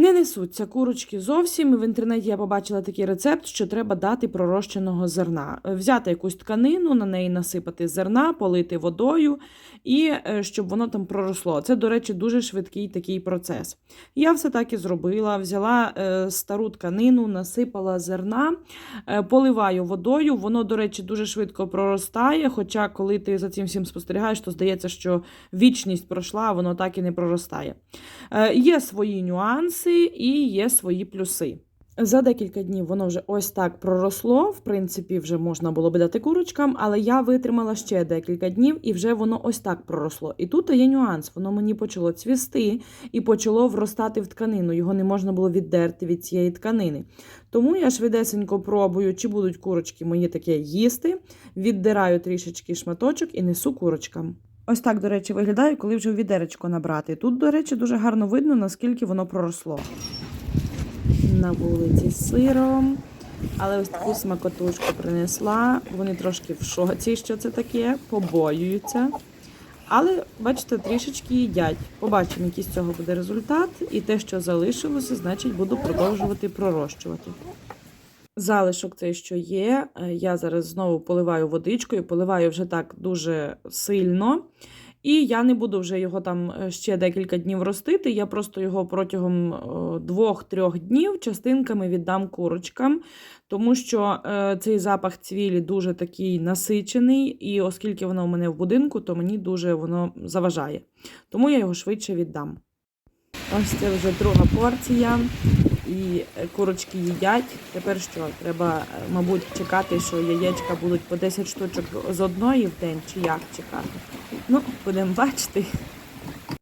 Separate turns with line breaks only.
Не несуться курочки зовсім. В інтернеті я побачила такий рецепт, що треба дати пророщеного зерна. Е, Взяти якусь тканину, на неї насипати зерна, полити водою, і е, щоб воно там проросло. Це, до речі, дуже швидкий такий процес. Я все так і зробила. Взяла е, стару тканину, насипала зерна, поливаю водою. Воно, до речі, дуже швидко проростає. Хоча, коли ти за цим всім спостерігаєш, то здається, що вічність пройшла, а воно так і не проростає. Є свої нюанси і є свої плюси. За декілька днів воно вже ось так проросло. В принципі, вже можна було би дати курочкам, але я витримала ще декілька днів і вже воно ось так проросло. І тут є нюанс. Воно мені почало цвісти і почало вростати в тканину. Його не можна було віддерти від цієї тканини. Тому я швидесенько пробую, чи будуть курочки мої таке їсти. Віддираю трішечки шматочок і несу курочкам. Ось так, до речі, виглядає, коли вже в відеречко набрати. Тут, до речі, дуже гарно видно, наскільки воно проросло. На вулиці з сиром. Але ось таку смакотушку принесла. Вони трошки в шоці, що це таке, побоюються. Але, бачите, трішечки їдять. Побачимо, який з цього буде результат. І те, що залишилося, значить, буду продовжувати пророщувати. Залишок цей, що є, е, я зараз знову поливаю водичкою, поливаю вже так дуже сильно. І я не буду вже його там е, ще декілька днів ростити. Я просто його протягом е, двох-трьох днів частинками віддам курочкам, тому що цей запах цвілі дуже такий насичений, і оскільки воно у мене в будинку, то мені дуже воно заважає. Тому я його швидше віддам. Ось це вже друга порція. І курочки їдять. Тепер що? Треба, мабуть, чекати, що яєчка будуть по 10 штучок з одної в день, чи як чекати. Ну, будемо бачити.